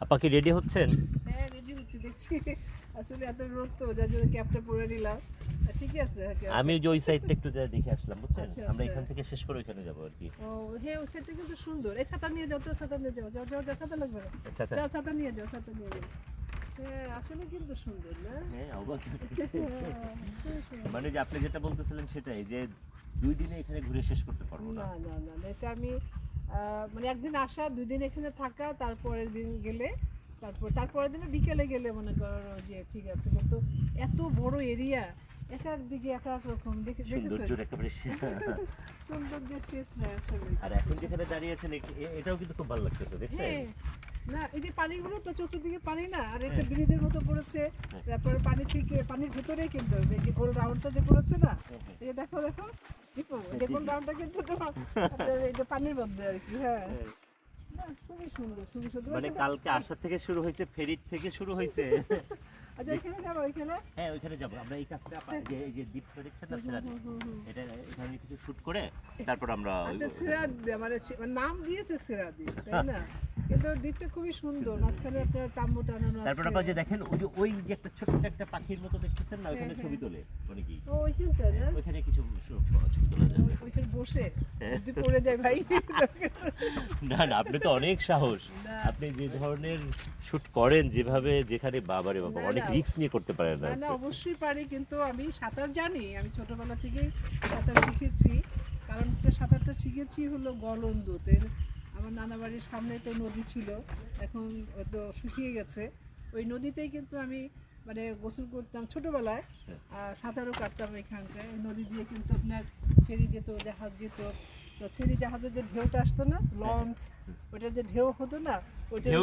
আপা কি রেডি হচ্ছেন? হ্যাঁ রেডি হচ্ছে দেখছি। আসলে এত রোদ তো যার জন্য ক্যাপটা পরে নিলাম। ঠিকই আছে হ্যাঁ, আমি যে ওই সাইডটা একটু দেখে আসলাম বুঝছেন? আচ্ছা, আমরা আচ্ছা। এখান থেকে শেষ করে ওইখানে যাব আর কি। ও হ্যাঁ ওই সাইডটা কিন্তু সুন্দর। এই ছাতা নিয়ে যাও তো ছাতা নিয়ে যাও যাও যাও ছাতা লাগবে যাও ছাতা নিয়ে যাও ছাতা নিয়ে যাও। হ্যাঁ আসলে কিন্তু সুন্দর না? হ্যাঁ হ্যাঁ, মানে যে আপনি যেটা বলতেছিলেন সেটাই যে দুই দিনে এখানে ঘুরে শেষ করতে পারব না না না এটা আমি মানে একদিন আসা দুই দিন এখানে থাকা তারপরের দিন গেলে তারপর তারপরের দিনে বিকেলে গেলে মনে করো যে ঠিক আছে। কিন্তু এত বড় এরিয়া এক এক দিকে এক এক রকম। দেখে দেখেছেন? সৌন্দর্য একেবারে সে- শেষ নাই আসলে। আর এখন যেখানে দাঁড়িয়ে আছেন এটাও কিন্তু খুব ভালো লাগতেছে দেখছেন? হ্যাঁ। না এই যে পানিগুলো তো চতুর্দিকে পানি না আর এটা হ্যাঁ। ব্রিজের মতো পড়েছে। তারপরে পানি থেকে পানির ভিতরে কিন্তু গোল রাউন্ডটা যে পড়েছে না হ্যাঁ, হ্যাঁ। এই দেখো দেখো। দীপু এই যে গোল রাউন্ডটা কিন্তু তোমার এই যে পানির মধ্যে আর কি হ্যাঁ। খুবই সুন্দর মানে কালকে আসা থেকে শুরু হয়েছে ফেরির থেকে শুরু হয়েছে। আচ্ছা যাব এখানে? হ্যাঁ ওইখানে যাব। আমরা এই কাজটা যে এই যে দ্বীপটা দেখছেন না এটা এখানে কিছু শুট করে তারপর আমরা আচ্ছা মানে মানে নাম দিয়েছে তাই না? কিন্তু দ্বীপটা খুবই সুন্দর মাঝখানে আপনার তাম্বু টানানো তারপর আছে। যে দেখেন ওই যে ওই যে একটা ছোট্ট একটা পাখির মতো দেখতেছেন না ওইখানে হ্যাঁ, ছবি তোলে মানে কি? ওইখানটা ওইখানে কিছু বসে হ্যাঁ। যদি পড়ে যায় ভাই। না না আপনি তো অনেক সাহস। আপনি যে ধরনের শুট করেন যেভাবে যেখানে বাবারে বাবা অনেক। রিস্ক নিয়ে করতে পারেন না না অবশ্যই পারি কিন্তু আমি সাঁতার জানি। আমি ছোটবেলা থেকেই সাঁতার শিখেছি। কারণ সাঁতারটা শিখেছি হলো গলন্দুতে আমার নানা বাড়ির সামনে তো নদী ছিল। এখন তো শুকিয়ে গেছে। ওই নদীতেই কিন্তু আমি মানে গোসল করতাম ছোটবেলায়। আর সাঁতারও কাটতাম এখানটায় নদী দিয়ে কিন্তু আপনার ফেরি যেত, জাহাজ যেত। ফেরি জাহাজের যে ঢেউটা আসতো না, লঞ্চ ওটা যে ঢেউ হতো না ওইটা